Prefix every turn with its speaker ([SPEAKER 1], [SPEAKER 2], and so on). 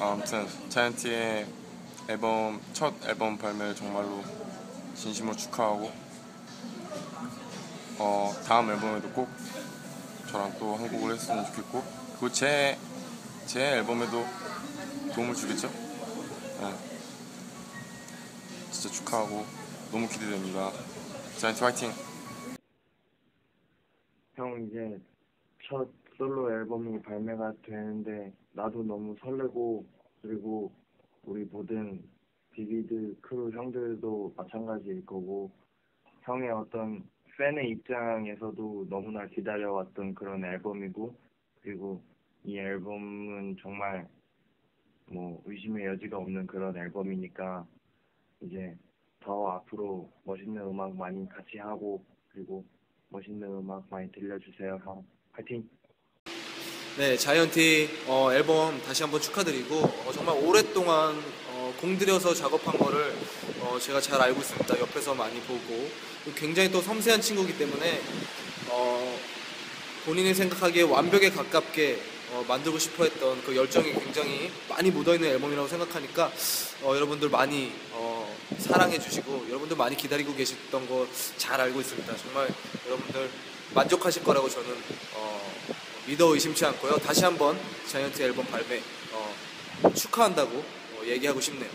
[SPEAKER 1] 아무튼 자이언티의 앨범 첫 앨범 발매를 정말로 진심으로 축하하고 어 다음 앨범에도 꼭 저랑 또 한 곡을 했으면 좋겠고 그리고 제 제 앨범에도 도움을 주겠죠? 네. 진짜 축하하고 너무 기대됩니다. 자이언티 화이팅!
[SPEAKER 2] 형 이제 첫 솔로 앨범이 발매가 되는데 나도 너무 설레고 그리고 우리 모든 비비드 크루 형들도 마찬가지일 거고 형의 어떤 팬의 입장에서도 너무나 기다려왔던 그런 앨범이고 그리고 이 앨범은 정말 뭐 의심의 여지가 없는 그런 앨범이니까 이제 더 앞으로 멋있는 음악 많이 같이 하고 그리고 멋있는 음악 많이 들려주세요, 형. 파이팅!
[SPEAKER 3] 네, 자이언티 어, 앨범 다시 한번 축하드리고 어, 정말 오랫동안 어, 공들여서 작업한 거를 어, 제가 잘 알고 있습니다. 옆에서 많이 보고 굉장히 또 섬세한 친구이기 때문에 어, 본인이 생각하기에 완벽에 가깝게 어, 만들고 싶어 했던 그 열정이 굉장히 많이 묻어있는 앨범이라고 생각하니까 어, 여러분들 많이 어, 사랑해 주시고 여러분들 많이 기다리고 계셨던 거 잘 알고 있습니다. 정말 여러분들 만족하실 거라고 저는 어, 믿어 의심치 않고요. 다시 한번 자이언티 앨범 발매 어, 축하한다고 어, 얘기하고 싶네요.